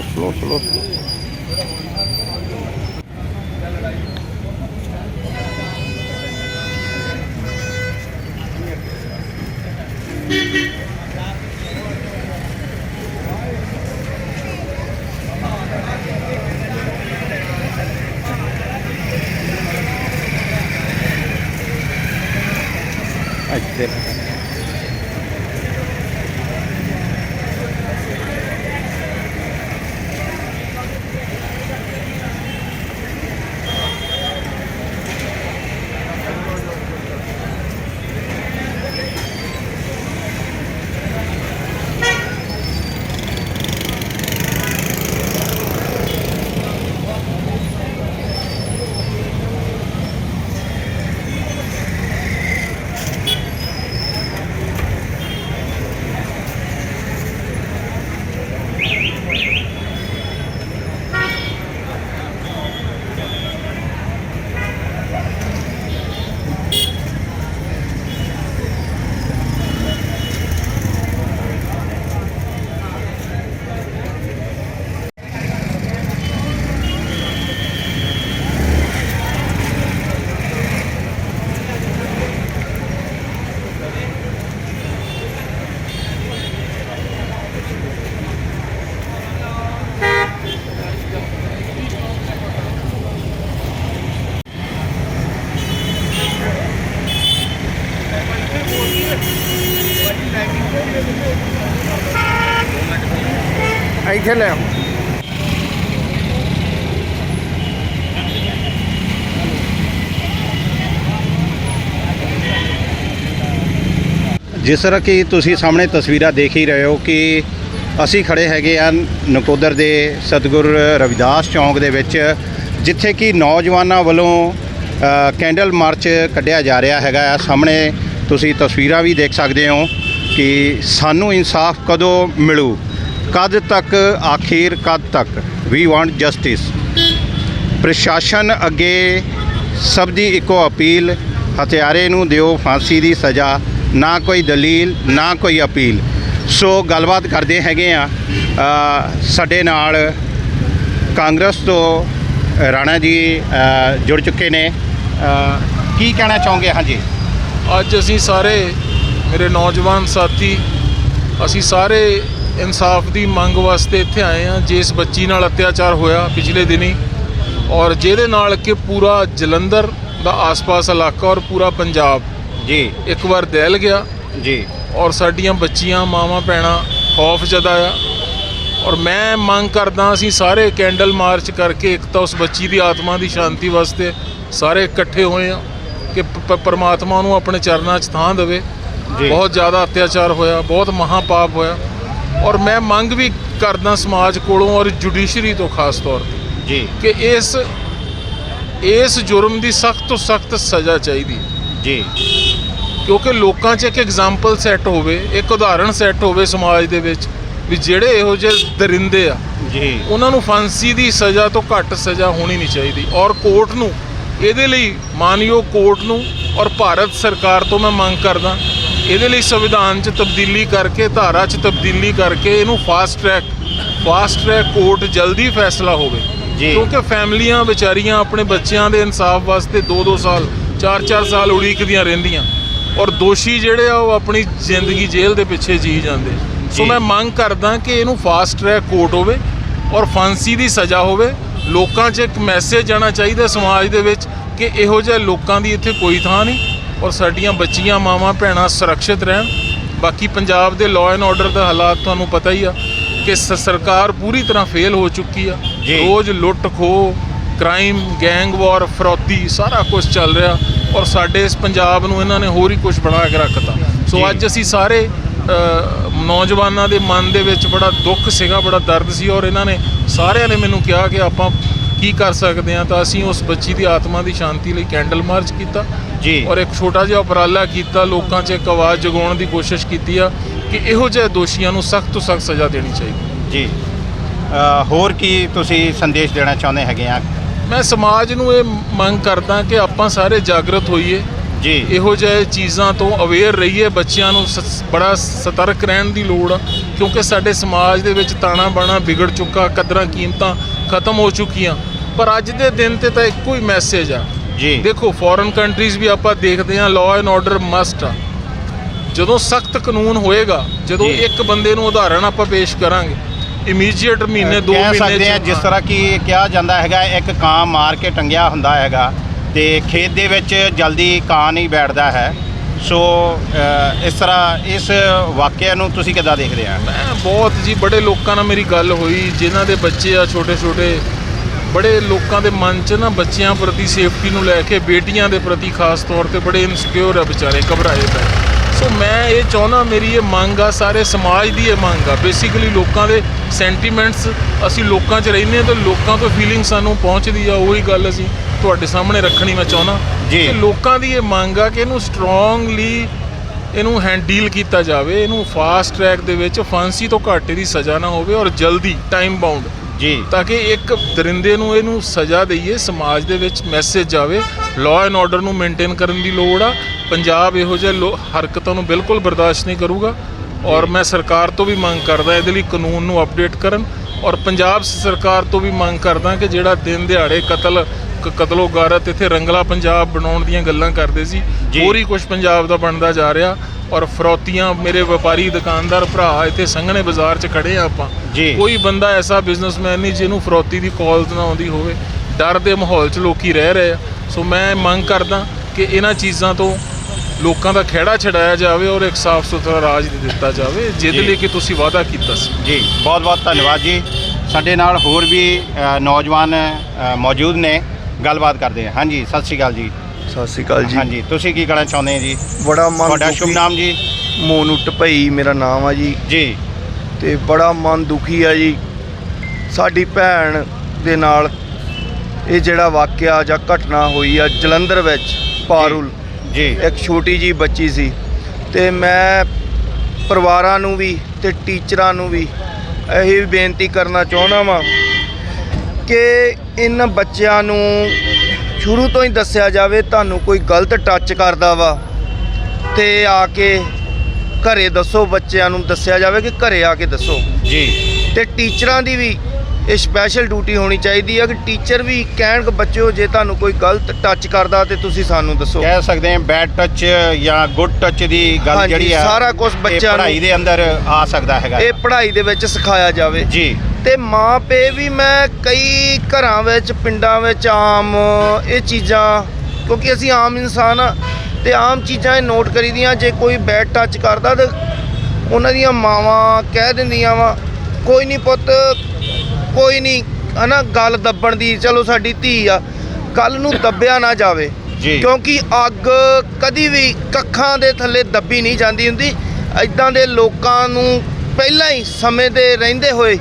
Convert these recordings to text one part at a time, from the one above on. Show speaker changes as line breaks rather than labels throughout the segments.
slow, slow, slow, slow. Right, ਇੱਥੇ ਲੈ ਆਓ। ਜਿਸ ਤਰ੍ਹਾਂ ਕਿ ਤੁਸੀਂ ਸਾਹਮਣੇ ਤਸਵੀਰਾਂ ਦੇਖ ਹੀ ਰਹੇ ਹੋ ਕਿ ਅਸੀਂ ਖੜੇ ਹੈਗੇ ਆ ਨਕੋਦਰ ਦੇ ਸਤਿਗੁਰ ਰਵਿਦਾਸ ਚੌਂਕ ਦੇ ਵਿੱਚ, ਜਿੱਥੇ ਕਿ ਨੌਜਵਾਨਾਂ ਵੱਲੋਂ ਕੈਂਡਲ ਮਾਰਚ ਕੱਢਿਆ ਜਾ ਰਿਹਾ ਹੈਗਾ ਆ। ਸਾਹਮਣੇ ਤੁਸੀਂ ਤਸਵੀਰਾਂ ਵੀ ਦੇਖ ਸਕਦੇ ਹੋ ਕਿ ਸਾਨੂੰ ਇਨਸਾਫ ਕਦੋਂ ਮਿਲੂ? ਕਦ ਤੱਕ, ਆਖਿਰ ਕਦ ਤੱਕ? ਵੀ ਵਾਂਟ ਜਸਟਿਸ ਪ੍ਰਸ਼ਾਸਨ ਅੱਗੇ ਸਭ ਦੀ ਇੱਕੋ ਅਪੀਲ, ਹਥਿਆਰੇ ਨੂੰ ਦਿਓ, ਫਾਂਸੀ ਦੀ ਸਜ਼ਾ, ਨਾ ਕੋਈ ਦਲੀਲ, ਨਾ ਕੋਈ ਅਪੀਲ। ਸੋ ਗੱਲਬਾਤ ਕਰਦੇ ਹੈਗੇ ਆ ਸਾਡੇ ਨਾਲ ਕਾਂਗਰਸ ਤੋਂ ਰਾਣਾ ਜੀ ਜੁੜ ਚੁੱਕੇ ਨੇ। ਕੀ ਕਹਿਣਾ ਚਾਹੋਗੇ? ਹਾਂਜੀ।
ਅੱਜ ਅਸੀਂ ਸਾਰੇ ਮੇਰੇ ਨੌਜਵਾਨ ਸਾਥੀ, ਅਸੀਂ ਸਾਰੇ ਇਨਸਾਫ ਦੀ ਮੰਗ ਵਾਸਤੇ ਇੱਥੇ ਆਏ ਹਾਂ ਜਿਸ ਬੱਚੀ ਨਾਲ ਅਤਿਆਚਾਰ ਹੋਇਆ ਪਿਛਲੇ ਦਿਨੀ। ਔਰ ਜਿਹਦੇ ਨਾਲ ਕਿ ਪੂਰਾ ਜਲੰਧਰ ਦਾ ਆਸ-ਪਾਸ ਇਲਾਕਾ ਔਰ ਪੂਰਾ ਪੰਜਾਬ।
ਜੀ।
ਇੱਕ ਵਾਰ ਦਹਿਲ ਗਿਆ।
ਜੀ।
ਔਰ ਸਾਡੀਆਂ ਬੱਚੀਆਂ ਮਾਵਾਂ ਭੈਣਾਂ ਖੌਫ ਜਤਾਇਆ। ਔਰ ਮੈਂ ਮੰਗ ਕਰਦਾ ਅਸੀਂ ਸਾਰੇ ਕੈਂਡਲ ਮਾਰਚ ਕਰਕੇ ਇੱਕ ਤਾਂ ਉਸ ਬੱਚੀ ਦੀ ਆਤਮਾ ਦੀ ਸ਼ਾਂਤੀ ਵਾਸਤੇ ਸਾਰੇ ਇਕੱਠੇ ਹੋਏ ਆ ਕਿ ਪਰਮਾਤਮਾ ਨੂੰ ਆਪਣੇ ਚਰਨਾਂ 'ਚ ਥਾਂ ਦੇਵੇ। ਬਹੁਤ ਜ਼ਿਆਦਾ ਅਤਿਆਚਾਰ ਹੋਇਆ ਬਹੁਤ ਮਹਾਪਾਪ ਹੋਇਆ। ਔਰ ਮੈਂ ਮੰਗ ਵੀ ਕਰਦਾ ਸਮਾਜ ਕੋਲੋਂ ਔਰ ਜੁਡੀਸ਼ਰੀ ਤੋਂ ਖਾਸ ਤੌਰ ਤੇ
ਜੀ।
ਕਿ ਇਸ ਇਸ ਜੁਰਮ ਦੀ ਸਖਤ ਤੋਂ ਸਖਤ ਸਜ਼ਾ ਚਾਹੀਦੀ
ਜੀ।
ਕਿਉਂਕਿ ਲੋਕਾਂ 'ਚ ਇੱਕ ਐਗਜ਼ਾਮਪਲ ਸੈੱਟ ਹੋਵੇ ਇੱਕ ਉਦਾਹਰਣ ਸੈੱਟ ਹੋਵੇ ਸਮਾਜ ਦੇ ਵਿੱਚ ਵੀ ਜਿਹੜੇ ਇਹੋ ਜਿਹੇ ਦਰਿੰਦੇ ਆ
ਜੀ।
ਉਹਨਾਂ ਨੂੰ ਫਾਂਸੀ ਦੀ ਸਜ਼ਾ ਤੋਂ ਘੱਟ ਸਜ਼ਾ ਹੋਣੀ ਨਹੀਂ ਚਾਹੀਦੀ। ਔਰ ਕੋਰਟ ਨੂੰ ਇਹਦੇ ਲਈ ਮਾਨਯੋਗ ਕੋਰਟ ਨੂੰ ਔਰ ਭਾਰਤ ਸਰਕਾਰ ਤੋਂ ਮੈਂ ਮੰਗ ਕਰਦਾ ਇਹਦੇ ਲਈ ਸੰਵਿਧਾਨ 'ਚ ਤਬਦੀਲੀ ਕਰਕੇ ਧਾਰਾ 'ਚ ਤਬਦੀਲੀ ਕਰਕੇ ਇਹਨੂੰ fast track fast track court ਜਲਦੀ ਫੈਸਲਾ ਹੋਵੇ। ਕਿਉਂਕਿ ਫੈਮਲੀਆਂ ਵਿਚਾਰੀਆਂ ਆਪਣੇ ਬੱਚਿਆਂ ਦੇ ਇਨਸਾਫ ਵਾਸਤੇ 2-2 ਸਾਲ 4-4 ਸਾਲ ਉਡੀਕਦੀਆਂ ਰਹਿੰਦੀਆਂ। ਔਰ ਦੋਸ਼ੀ ਜਿਹੜੇ ਆ ਉਹ ਆਪਣੀ ਜ਼ਿੰਦਗੀ ਜੇਲ੍ਹ ਦੇ ਪਿੱਛੇ ਜੀ ਜਾਂਦੇ। ਸੋ। ਮੈਂ ਮੰਗ ਕਰਦਾ ਕਿ ਇਹਨੂੰ ਫਾਸਟ ਟਰੈਕ ਕੋਰਟ ਹੋਵੇ ਔਰ ਫਾਂਸੀ ਦੀ ਸਜ਼ਾ ਹੋਵੇ। ਲੋਕਾਂ 'ਚ ਇੱਕ ਮੈਸੇਜ ਜਾਣਾ ਚਾਹੀਦਾ ਸਮਾਜ ਦੇ ਵਿੱਚ ਕਿ ਇਹੋ ਜਿਹੇ ਲੋਕਾਂ ਦੀ ਇੱਥੇ ਕੋਈ ਥਾਂ ਨਹੀਂ। ਔਰ ਸਾਡੀਆਂ ਬੱਚੀਆਂ ਮਾਵਾਂ ਭੈਣਾਂ ਸੁਰੱਖਿਅਤ ਰਹਿਣ। ਬਾਕੀ ਪੰਜਾਬ ਦੇ ਲਾਅ ਐਂਡ ਆਰਡਰ ਦਾ ਹਾਲਾਤ ਤੁਹਾਨੂੰ ਪਤਾ ਹੀ ਆ ਕਿ ਸਰਕਾਰ ਪੂਰੀ ਤਰ੍ਹਾਂ ਫੇਲ ਹੋ ਚੁੱਕੀ ਆ। ਰੋਜ਼ ਲੁੱਟ ਖੋਹ ਕ੍ਰਾਈਮ ਗੈਂਗ ਵਾਰ ਫਰੋਤੀ ਸਾਰਾ ਕੁਝ ਚੱਲ ਰਿਹਾ। ਔਰ ਸਾਡੇ ਇਸ ਪੰਜਾਬ ਨੂੰ ਇਹਨਾਂ ਨੇ ਹੋਰ ਹੀ ਕੁਝ ਬਣਾ ਕੇ ਰੱਖਤਾ। ਸੋ ਅੱਜ ਅਸੀਂ ਸਾਰੇ ਨੌਜਵਾਨਾਂ ਦੇ ਮਨ ਦੇ ਵਿੱਚ ਬੜਾ ਦੁੱਖ ਸੀਗਾ ਬੜਾ ਦਰਦ ਸੀ। ਔਰ ਇਹਨਾਂ ਨੇ ਸਾਰਿਆਂ ਨੇ ਮੈਨੂੰ ਕਿਹਾ ਕਿ ਆਪਾਂ ਕੀ ਕਰ ਸਕਦੇ ਹਾਂ ਤਾਂ ਅਸੀਂ ਉਸ ਬੱਚੀ ਦੀ ਆਤਮਾ ਦੀ ਸ਼ਾਂਤੀ ਲਈ ਕੈਂਡਲ ਮਾਰਚ ਕੀਤਾ
ਜੀ।
ਔਰ ਇੱਕ ਛੋਟਾ ਜਿਹਾ ਉਪਰਾਲਾ ਕੀਤਾ ਲੋਕਾਂ 'ਚ ਇੱਕ ਆਵਾਜ਼ ਜਗਾਉਣ ਦੀ ਕੋਸ਼ਿਸ਼ ਕੀਤੀ ਆ ਕਿ ਇਹੋ ਜਿਹੇ ਦੋਸ਼ੀਆਂ ਨੂੰ ਸਖਤ ਤੋਂ ਸਖਤ ਸਜ਼ਾ ਦੇਣੀ ਚਾਹੀਦੀ।
ਜੀ। ਅ, ਹੋਰ ਕੀ ਤੁਸੀਂ ਸੰਦੇਸ਼ ਦੇਣਾ ਚਾਹੁੰਦੇ ਹੈਗੇ ਆ?
ਮੈਂ ਸਮਾਜ ਨੂੰ ਇਹ ਮੰਗ ਕਰਦਾ ਕਿ ਆਪਾਂ ਸਾਰੇ ਜਾਗਰਤ ਹੋਈਏ।
ਜੀ।
ਇਹੋ ਜਿਹੇ ਚੀਜ਼ਾਂ ਤੋਂ ਅਵੇਅਰ ਰਹੀਏ ਬੱਚਿਆਂ ਨੂੰ ਸ- ਬੜਾ ਸਤਰਕ ਰਹਿਣ ਦੀ ਲੋੜ ਆ ਕਿਉਂਕਿ ਸਾਡੇ ਸਮਾਜ ਦੇ ਵਿੱਚ ਤਾਣਾ ਬਾਣਾ ਵਿਗੜ ਚੁੱਕਾ ਕਦਰਾਂ ਕੀਮਤਾਂ ਖਤਮ ਹੋ ਚੁੱਕੀਆਂ। ਪਰ ਅੱਜ ਦੇ ਦਿਨ ਤੇ ਤਾਂ ਇੱਕੋ ਹੀ ਮੈਸੇਜ ਆ।
ਜੀ।
ਦੇਖੋ ਫੋਰਨ ਕੰਟਰੀਜ਼ ਵੀ ਆਪਾਂ ਦੇਖਦੇ ਹਾਂ ਲਾਅ ਐਂਡ ਆਰਡਰ ਮਸਟ ਆ। ਜਦੋਂ ਸਖਤ ਕਾਨੂੰਨ ਹੋਏਗਾ ਜਦੋਂ। ਇੱਕ ਬੰਦੇ ਨੂੰ ਉਦਾਹਰਣ ਆਪਾਂ ਪੇਸ਼ ਕਰਾਂਗੇ ਇਮੀਡੀਏਟ ਮਹੀਨੇ ਦੋ
ਕਹਿ
ਮਹੀਨੇ
ਸਕਦੇ ਆ ਜਿਸ ਤਰ੍ਹਾਂ ਕਿ ਕਿਹਾ ਜਾਂਦਾ ਹੈਗਾ ਇੱਕ ਕਾਂ ਮਾਰ ਕੇ ਟੰਗਿਆ ਹੁੰਦਾ ਹੈਗਾ ਤੇ ਖੇਤ ਦੇ ਵਿੱਚ ਜਲਦੀ ਕਾਂ ਨਹੀਂ ਬੈਠਦਾ ਹੈ। ਸੋ ਇਸ ਤਰ੍ਹਾਂ ਇਸ ਵਾਕਿਆ ਨੂੰ ਤੁਸੀਂ ਕਿੱਦਾਂ ਦੇਖਦੇ ਆ?
ਮੈਂ ਬਹੁਤ ਜੀ ਬੜੇ ਲੋਕਾਂ ਨਾਲ ਮੇਰੀ ਗੱਲ ਹੋਈ ਜਿਨ੍ਹਾਂ ਦੇ ਬੱਚੇ ਆ ਛੋਟੇ ਛੋਟੇ ਬੜੇ ਲੋਕਾਂ ਦੇ ਮਨ 'ਚ ਨਾ ਬੱਚਿਆਂ ਪ੍ਰਤੀ ਸੇਫਟੀ ਨੂੰ ਲੈ ਕੇ ਬੇਟੀਆਂ ਦੇ ਪ੍ਰਤੀ ਖਾਸ ਤੌਰ ਤੇ ਬੜੇ ਇਨਸਿਕਿਉਰ ਆ ਵਿਚਾਰੇ ਘਬਰਾਏ ਪਏ। ਸੋ ਮੈਂ ਇਹ ਚਾਹੁੰਦਾ ਮੇਰੀ ਇਹ ਮੰਗ ਆ ਸਾਰੇ ਸਮਾਜ ਦੀ ਇਹ ਮੰਗ ਆ। ਬੇਸਿਕਲੀ ਲੋਕਾਂ ਦੇ ਸੈਂਟੀਮੈਂਟਸ ਅਸੀਂ ਲੋਕਾਂ 'ਚ ਰਹਿੰਦੇ ਹਾਂ ਤੇ ਲੋਕਾਂ ਤੋਂ ਫੀਲਿੰਗ ਸਾਨੂੰ ਪਹੁੰਚਦੀ ਆ ਉਹੀ ਗੱਲ ਅਸੀਂ ਤੁਹਾਡੇ ਸਾਹਮਣੇ ਰੱਖਣੀ ਮੈਂ ਚਾਹੁੰਦਾ।
ਜੀ।
ਕਿ ਲੋਕਾਂ ਦੀ ਇਹ ਮੰਗ ਆ ਕਿ ਇਹਨੂੰ ਸਟਰੋਂਗਲੀ ਇਹਨੂੰ ਹੈਂਡਲ ਕੀਤਾ ਜਾਵੇ ਇਹਨੂੰ ਫਾਸਟ ਟਰੈਕ ਦੇ ਵਿੱਚ ਫਾਂਸੀ ਤੋਂ ਘਾਟੇ ਦੀ ਸਜ਼ਾ ਨਾ ਹੋਵੇ ਔਰ ਜਲਦੀ ਟਾਈਮ ਬਾਉਂਡ
ਜੀ।
ਤਾਂ ਕਿ ਇੱਕ ਦਰਿੰਦੇ ਨੂੰ ਇਹਨੂੰ ਸਜ਼ਾ ਦਈਏ, ਸਮਾਜ ਦੇ ਵਿੱਚ ਮੈਸੇਜ ਜਾਵੇ। ਲਾਅ ਐਂਡ ਆਰਡਰ ਨੂੰ ਮੇਨਟੇਨ ਕਰਨ ਦੀ ਲੋੜ ਆ। ਪੰਜਾਬ ਇਹੋ ਜਿਹੇ ਲੋ- ਹਰਕਤਾਂ ਨੂੰ ਬਿਲਕੁਲ ਬਰਦਾਸ਼ਤ ਨਹੀਂ ਕਰੂਗਾ। ਔਰ ਮੈਂ ਸਰਕਾਰ ਤੋਂ ਵੀ ਮੰਗ ਕਰਦਾ, ਇਹਦੇ ਲਈ ਕਾਨੂੰਨ ਨੂੰ ਅਪਡੇਟ ਕਰਨ। ਔਰ ਪੰਜਾਬ ਸਰਕਾਰ ਤੋਂ ਵੀ ਮੰਗ ਕਰਦਾ ਕਿ ਜਿਹੜਾ ਦਿਨ ਦਿਹਾੜੇ ਕਤਲ ਕ- ਕਤਲੋ ਗਾਰਤ ਇੱਥੇ ਰੰਗਲਾ ਪੰਜਾਬ ਬਣਾਉਣ ਦੀਆਂ ਗੱਲਾਂ ਕਰਦੇ ਸੀ।
ਜੀ।
ਹੋਰ ਹੀ ਕੁਝ ਪੰਜਾਬ ਦਾ ਬਣਦਾ ਜਾ ਰਿਹਾ ਔਰ ਫਰੌਤੀਆਂ ਮੇਰੇ ਵਪਾਰੀ ਦੁਕਾਨਦਾਰ ਭਰਾ ਇੱਥੇ ਸੰਘਣੇ ਬਾਜ਼ਾਰ 'ਚ ਖੜੇ ਆ ਆਪਾਂ।
ਜੀ।
ਕੋਈ ਬੰਦਾ ਐਸਾ ਬਿਜ਼ਨਸਮੈਨ ਨਹੀਂ ਜਿਹਨੂੰ ਫਰੌਤੀ ਦੀ ਕਾਲ ਨਾ ਆਉਂਦੀ ਹੋਵੇ। ਡਰ ਦੇ ਮਾਹੌਲ 'ਚ ਲੋਕੀ ਰਹਿ ਰਹੇ ਆ। ਸੋ ਮੈਂ ਮੰਗ ਕਰਦਾ ਕਿ ਇਹਨਾਂ ਚੀਜ਼ਾਂ ਤੋਂ ਲੋਕਾਂ ਦਾ ਖਹਿੜਾ ਛਡਾਇਆ ਜਾਵੇ ਔਰ ਇੱਕ ਸਾਫ਼ ਸੁਥਰਾ ਰਾਜ ਦਿੱਤਾ ਜਾਵੇ ਜਿਹਦੇ
ਜੀ।
ਲਈ ਕਿ ਤੁਸੀਂ ਵਾਅਦਾ ਕੀਤਾ ਸੀ।
ਜੀ ਬਹੁਤ ਬਹੁਤ ਧੰਨਵਾਦ ਜੀ। ਸਾਡੇ ਨਾਲ ਹੋਰ ਵੀ ਅ, ਨੌਜਵਾਨ ਅ, ਮੌਜੂਦ ਨੇ। ਗੱਲਬਾਤ ਕਰਦੇ ਹਾਂ। ਹਾਂਜੀ ਸਤਿ ਸ਼੍ਰੀ ਅਕਾਲ ਜੀ।
ਸਤਿ ਸ਼੍ਰੀ ਅਕਾਲ ਜੀ।
ਹਾਂਜੀ ਤੁਸੀਂ ਕੀ ਕਹਿਣਾ ਚਾਹੁੰਦੇ ਹੋ ਜੀ?
ਬੜਾ ਮਨ
ਤੁਹਾਡਾ ਸ਼ੁਭ
ਦੁਖੀ-
ਨਾਮ ਜੀ?
ਮੋਨੂ ਟਪਈ ਮੇਰਾ ਨਾਮ ਆ ਜੀ।
ਜੀ।
ਤੇ ਬੜਾ ਮਨ ਦੁਖੀ ਆ ਜੀ। ਸਾਡੀ ਭੈਣ ਦੇ ਨਾਲ ਇਹ ਜਿਹੜਾ ਵਾਕਿਆ ਜਾਂ ਘਟਨਾ ਹੋਈ ਆ ਜਲੰਧਰ ਵਿੱਚ ਪਾਰੁਲ।
ਜੀ
ਇੱਕ ਛੋਟੀ ਜੀ ਬੱਚੀ ਸੀ। ਤੇ ਮੈਂ ਪਰਿਵਾਰਾਂ ਨੂੰ ਵੀ ਤੇ ਟੀਚਰਾਂ ਨੂੰ ਵੀ ਇਹ ਬੇਨਤੀ ਕਰਨਾ ਚਾਹੁੰਦਾ ਵਾਂ ਕਿ ਇਹਨਾਂ ਬੱਚਿਆਂ ਨੂੰ ਸ਼ੁਰੂ ਤੋਂ ਹੀ ਦੱਸਿਆ ਜਾਵੇ ਤੁਹਾਨੂੰ ਕੋਈ ਗਲਤ ਟੱਚ ਕਰਦਾ ਵਾ ਤੇ ਆ ਕੇ ਘਰੇ ਦੱਸੋ ਬੱਚਿਆਂ ਨੂੰ ਦੱਸਿਆ ਜਾਵੇ ਕਿ ਘਰੇ ਆ ਕੇ ਦੱਸੋ।
ਜੀ।
ਤੇ ਟੀਚਰਾਂ ਦੀ ਵੀ ਇਹ ਸਪੈਸ਼ਲ ਡਿਊਟੀ ਹੋਣੀ ਚਾਹੀਦੀ ਹੈ ਕਿ ਟੀਚਰ ਵੀ ਕਹਿਣ ਕਿ ਬੱਚਿਓ ਜੇ ਤੁਹਾਨੂੰ ਕੋਈ ਗਲਤ ਟੱਚ ਕਰਦਾ ਤੇ ਤੁਸੀਂ ਸਾਨੂੰ ਦੱਸੋ।
ਕਹਿ ਸਕਦੇ ਹਾਂ ਬੈਡ ਟੱਚ ਜਾਂ ਗੁੱਡ ਟੱਚ ਦੀ ਗੱਲ
ਹਾਂਜੀ,
ਜਿਹੜੀ ਆ
ਸਾਰਾ
ਇਹ
ਬੱਚਿਆਂ ਨੂੰ-
ਪੜ੍ਹਾਈ ਦੇ ਅੰਦਰ ਆ ਸਕਦਾ ਹੈਗਾ।
ਇਹ ਪੜ੍ਹਾਈ ਦੇ ਵਿੱਚ ਸਿਖਾਇਆ ਜਾਵੇ।
ਜੀ।
ਤੇ ਮਾਂ ਪੇ ਵੀ ਮੈਂ ਕਈ ਘਰਾਂ ਵਿੱਚ ਪਿੰਡਾਂ ਵਿੱਚ ਆਮ ਇਹ ਚੀਜ਼ਾਂ ਕਿਉਂਕਿ ਅਸੀਂ ਆਮ ਇਨਸਾਨ ਆ ਤੇ ਆਮ ਚੀਜ਼ਾਂ ਇਹ ਨੋਟ ਕਰੀਦੀਆਂ ਜੇ ਕੋਈ ਬੈਡ ਟੱਚ ਕਰਦਾ ਤੇ ਉਹਨਾਂ ਦੀਆਂ ਮਾਵਾਂ ਕਹਿ ਦਿੰਦੀਆਂ ਵਾ ਕੋਈ ਨਹੀਂ ਪੁੱਤ ਕੋਈ ਨਹੀਂ ਹਨਾ ਗੱਲ ਦੱਬਣ ਦੀ ਚਲੋ ਸਾਡੀ ਧੀ ਆ। ਗੱਲ ਨੂੰ ਦੱਬਿਆ ਨਾ ਜਾਵੇ ਕਿਉਂਕਿ ਅੱਗ ਕਦੀ ਵੀ ਕੱਖਾਂ ਦੇ ਥੱਲੇ ਦੱਬੀ ਨਹੀਂ ਜਾਂਦੀ ਹੁੰਦੀ। ਐਦਾਂ ਦੇ ਲੋਕਾਂ ਨੂੰ ਪਹਿਲਾਂ ਹੀ ਸਮੇਂ ਦੇ ਰਹਿੰਦੇ ਹੋਏ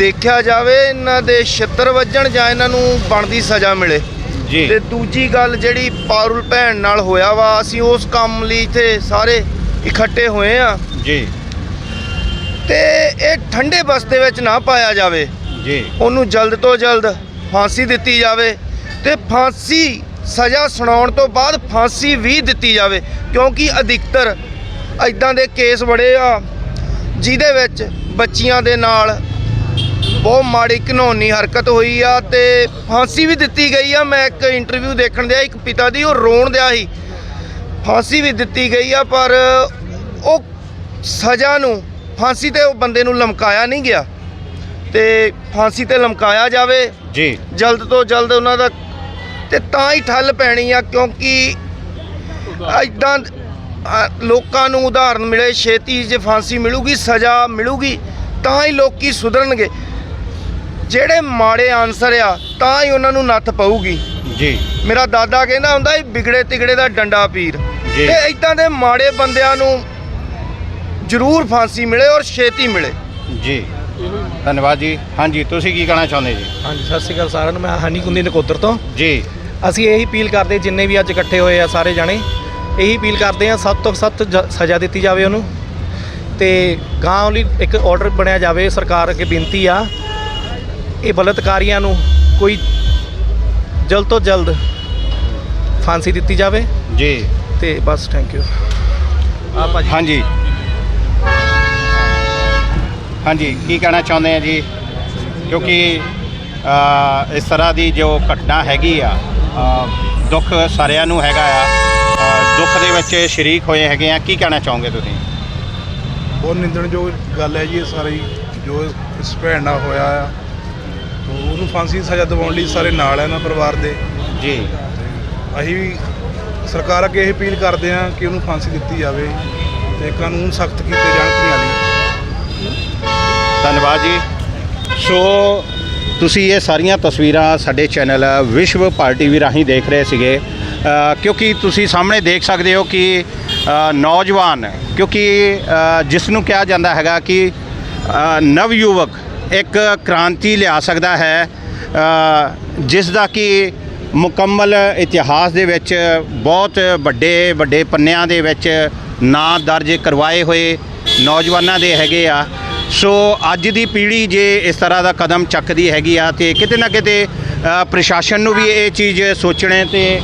ਦੇਖਿਆ ਜਾਵੇ ਇਹਨਾਂ ਦੇ ਛਿੱਤਰ ਵੱਜਣ ਜਾਂ ਇਹਨਾਂ ਨੂੰ ਬਣਦੀ ਸਜ਼ਾ ਮਿਲੇ।
ਜੀ।
ਤੇ ਦੂਜੀ ਗੱਲ ਜਿਹੜੀ ਪਾਰੁਲ ਭੈਣ ਨਾਲ ਹੋਇਆ ਵਾ ਅਸੀਂ ਉਸ ਕੰਮ ਲਈ ਇੱਥੇ ਸਾਰੇ ਇਕੱਠੇ ਹੋਏ ਆ।
ਜੀ।
ਤੇ ਇਹ ਠੰਡੇ ਬਸਤੇ ਵਿੱਚ ਨਾ ਪਾਇਆ ਜਾਵੇ।
ਜੀ।
ਉਹਨੂੰ ਜਲਦ ਤੋਂ ਜਲਦ ਫਾਂਸੀ ਦਿੱਤੀ ਜਾਵੇ ਤੇ ਫਾਂਸੀ ਸਜ਼ਾ ਸੁਣਾਉਣ ਤੋਂ ਬਾਅਦ ਫਾਂਸੀ ਵੀ ਦਿੱਤੀ ਜਾਵੇ ਕਿਉਂਕਿ ਅਧਿਕਤਰ ਇਦਾਂ ਦੇ ਕੇਸ ਬੜੇ ਆ ਜਿਹਦੇ ਵਿੱਚ ਬੱਚੀਆਂ ਦੇ ਨਾਲ ਬਹੁਤ ਮਾੜੀ ਘਿਨੌਣੀ ਹਰਕਤ ਹੋਈ ਆ ਤੇ ਫਾਂਸੀ ਵੀ ਦਿੱਤੀ ਗਈ ਆ। ਮੈਂ ਇੱਕ ਇੰਟਰਵਿਊ ਦੇਖਣ ਦਿਆ ਇੱਕ ਪਿਤਾ ਦੀ ਉਹ ਰੋਣ ਦਿਆ ਸੀ। ਫਾਂਸੀ ਵੀ ਦਿੱਤੀ ਗਈ ਆ ਪਰ ਉਹ ਸਜ਼ਾ ਨੂੰ ਫਾਂਸੀ ਤੇ ਉਹ ਬੰਦੇ ਨੂੰ ਲਮਕਾਇਆ ਨਹੀਂ ਗਿਆ। ਤੇ ਫਾਂਸੀ ਤੇ ਲਮਕਾਇਆ ਜਾਵੇ
ਜੀ।
ਜਲਦ ਤੋਂ ਜਲਦ ਉਹਨਾਂ ਦਾ ਤੇ ਤਾਂ ਹੀ ਠੱਲ ਪੈਣੀ ਆ ਕਿਉਂਕਿ ਇਦਾਂ ਲੋਕਾਂ ਨੂੰ ਉਦਾਹਰਨ ਮਿਲੇ ਛੇਤੀ ਜੇ ਫਾਂਸੀ ਮਿਲੂਗੀ ਸਜ਼ਾ ਮਿਲੂਗੀ ਤਾਂ ਹੀ ਲੋਕੀ ਸੁਧਰਨਗੇ। ਜਿਹੜੇ ਮਾੜੇ ਆਨਸਰ ਆ ਤਾਂ ਹੀ ਉਹਨਾਂ ਨੂੰ ਨੱਥ ਪਊਗੀ।
ਜੀ।
ਮੇਰਾ ਦਾਦਾ ਕਹਿੰਦਾ ਹੁੰਦਾ ਸੀ ਵਿਗੜੇ ਤਿਗੜੇ ਦਾ ਡੰਡਾ ਪੀਰ। ਤੇ ਇਦਾਂ ਦੇ ਮਾੜੇ ਬੰਦਿਆਂ ਨੂੰ ਜ਼ਰੂਰ ਫਾਂਸੀ ਮਿਲੇ ਔਰ ਛੇਤੀ ਮਿਲੇ।
ਜੀ। ਧੰਨਵਾਦ ਜੀ। ਹਾਂਜੀ ਤੁਸੀਂ ਕੀ ਕਹਿਣਾ ਚਾਹੁੰਦੇ ਜੀ?
ਹਾਂਜੀ ਸਤਿ ਸ਼੍ਰੀ ਅਕਾਲ ਸਾਰਿਆਂ ਨੂੰ। ਮੈਂ ਹਨੀ ਕੁੰਦੀ ਨਕੋਦਰ ਤੋਂ।
ਜੀ।
ਅਸੀਂ ਇਹੀ ਅਪੀਲ ਕਰਦੇ ਜਿੰਨੇ ਵੀ ਅੱਜ ਇਕੱਠੇ ਹੋਏ ਆ ਸਾਰੇ ਜਾਣੇ ਇਹੀ ਅਪੀਲ ਕਰਦੇ ਆ ਸਖਤ ਤੋਂ ਸਖਤ ਸਜ਼ਾ ਦਿੱਤੀ ਜਾਵੇ ਉਹਨੂੰ। ਤੇ ਗਾਂ ਲਈ ਇੱਕ ਆਰਡਰ ਬਣਿਆ ਜਾਵੇ ਸਰਕਾਰ ਅੱਗੇ ਬੇਨਤੀ ਆ ਇਹ ਬਲਤਕਾਰੀਆਂ ਨੂੰ ਕੋਈ ਜਲਦ ਤੋਂ ਜਲਦ ਫਾਂਸੀ ਦਿੱਤੀ ਜਾਵੇ।
ਜੀ।
ਤੇ ਬਸ ਥੈਂਕ ਯੂ ਆ ਭਾਜੀ।
ਹਾਂਜੀ। ਹਾਂਜੀ ਕੀ ਕਹਿਣਾ ਚਾਹੁੰਦੇ ਆ ਜੀ? ਕਿਉਂਕਿ ਇਸ ਤਰ੍ਹਾਂ ਦੀ ਜੋ ਘਟਨਾ ਹੈਗੀ ਆ ਦੁੱਖ ਸਾਰਿਆਂ ਨੂੰ ਹੈਗਾ ਆ। ਦੁੱਖ ਦੇ ਵਿੱਚ ਸ਼ਰੀਕ ਹੋਏ ਹੈਗੇ ਆ। ਕੀ ਕਹਿਣਾ ਚਾਹੋਗੇ ਤੁਸੀਂ?
ਬਹੁਤ ਨਿੰਦਣਯੋਗ ਗੱਲ ਹੈ ਜੀ ਇਹ ਸਾਰੀ। ਜੋ ਇਸ ਭੈਣ ਨਾਲ ਹੋਇਆ ਆ ਉਹਨੂੰ ਫਾਂਸੀ ਦੀ ਸਜ਼ਾ ਦਿਵਾਉਣ ਲਈ ਸਾਰੇ ਨਾਲ ਹੈ ਨਾ ਪਰਿਵਾਰ ਦੇ।
ਜੀ।
ਅਸੀਂ ਵੀ ਸਰਕਾਰ ਅੱਗੇ ਇਹ ਅਪੀਲ ਕਰਦੇ ਆ ਕਿ ਉਹਨੂੰ ਫਾਂਸੀ ਦਿੱਤੀ ਜਾਵੇ ਤੇ ਕਾਨੂੰਨ ਸਖਤ ਕੀਤੇ ਜਾਣ ਧੀਆਂ ਲਈ।
ਧੰਨਵਾਦ ਜੀ। ਸੋ ਤੁਸੀਂ ਇਹ ਸਾਰੀਆਂ ਤਸਵੀਰਾਂ ਸਾਡੇ ਚੈਨਲ ਵਿਸ਼ਵ ਪਾਰਟੀ ਵੀ ਰਾਹੀਂ ਦੇਖ ਰਹੇ ਸੀਗੇ। ਕਿਉਂਕਿ ਤੁਸੀਂ ਸਾਹਮਣੇ ਦੇਖ ਸਕਦੇ ਹੋ ਕਿ ਨੌਜਵਾਨ ਕਿਉਂਕਿ ਜਿਸ ਨੂੰ ਕਿਹਾ ਜਾਂਦਾ ਹੈਗਾ ਕਿ ਨਵ ਯੁਵਕ ਇੱਕ ਕ੍ਰਾਂਤੀ ਲਿਆ ਸਕਦਾ ਹੈ ਜਿਸ ਦਾ ਕਿ ਮੁਕੰਮਲ ਇਤਿਹਾਸ ਦੇ ਵਿੱਚ ਬਹੁਤ ਵੱਡੇ ਵੱਡੇ ਪੰਨਿਆਂ ਦੇ ਵਿੱਚ ਨਾਂ ਦਰਜ ਕਰਵਾਏ ਹੋਏ ਨੌਜਵਾਨਾਂ ਦੇ ਹੈਗੇ ਆ। ਸੋ ਅੱਜ ਦੀ ਪੀੜ੍ਹੀ ਜੇ ਇਸ ਤਰ੍ਹਾਂ ਦਾ ਕਦਮ ਚੱਕਦੀ ਹੈਗੀ ਆ ਤੇ ਕਿਤੇ ਨਾ ਕਿਤੇ ਪ੍ਰਸ਼ਾਸਨ ਨੂੰ ਵੀ ਇਹ ਚੀਜ਼ ਸੋਚਣੇ ਤੇ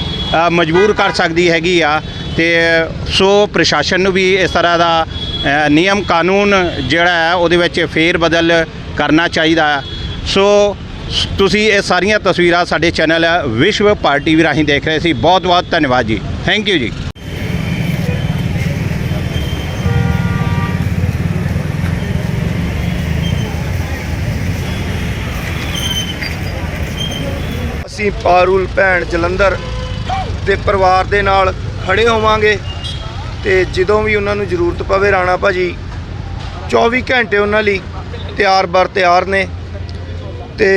ਮਜਬੂਰ ਕਰ ਸਕਦੀ ਹੈਗੀ ਆ ਤੇ ਸੋ ਪ੍ਰਸ਼ਾਸਨ ਨੂੰ ਵੀ ਇਸ ਤਰ੍ਹਾਂ ਦਾ ਨਿਯਮ ਕਾਨੂੰਨ ਜਿਹੜਾ ਹੈ ਉਹਦੇ ਵਿੱਚ ਫੇਰ ਬਦਲ ਕਰਨਾ ਚਾਹੀਦਾ। ਸੋ ਤੁਸੀਂ ਇਹ ਸਾਰੀਆਂ ਤਸਵੀਰਾਂ ਸਾਡੇ ਚੈਨਲ ਵਿਸ਼ਵ ਪਾਰਟੀ ਵੀ ਰਾਹੀਂ ਦੇਖ ਰਹੇ ਸੀ। ਬਹੁਤ ਬਹੁਤ ਧੰਨਵਾਦ ਜੀ। ਥੈਂਕ ਯੂ ਜੀ।
ਅਸੀਂ ਪਾਰੂਲ ਭੈਣ ਜਲੰਧਰ ਦੇ ਪਰਿਵਾਰ ਦੇ ਨਾਲ ਖੜੇ ਹੋਵਾਂਗੇ ਤੇ ਜਦੋਂ ਵੀ ਉਹਨਾਂ ਨੂੰ ਜ਼ਰੂਰਤ ਪਵੇ ਰਾਣਾ ਭਾਜੀ 24 ਘੰਟੇ ਉਹਨਾਂ ਲਈ ਤਿਆਰ ਬਰ ਤਿਆਰ ਨੇ ਤੇ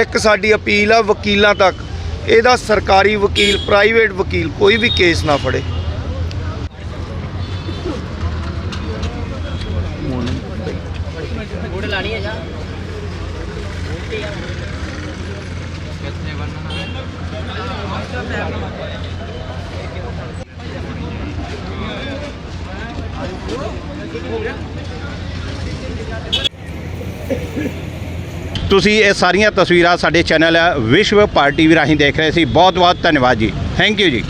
ਇੱਕ ਸਾਡੀ ਅਪੀਲ ਆ ਵਕੀਲਾਂ ਤੱਕ, ਇਹਦਾ ਸਰਕਾਰੀ ਵਕੀਲ, ਪ੍ਰਾਈਵੇਟ ਵਕੀਲ ਕੋਈ ਵੀ ਕੇਸ ਨਾ ਫੜੇ।
ਤੁਸੀਂ ਇਹ ਸਾਰੀਆਂ ਤਸਵੀਰਾਂ ਸਾਡੇ ਚੈਨਲ ਵਿਸ਼ਵ ਪਾਰਟੀ ਵੀ ਰਾਹੀਂ ਦੇਖ ਰਹੇ ਸੀ। ਬਹੁਤ ਬਹੁਤ ਧੰਨਵਾਦ ਜੀ। ਥੈਂਕ ਯੂ ਜੀ।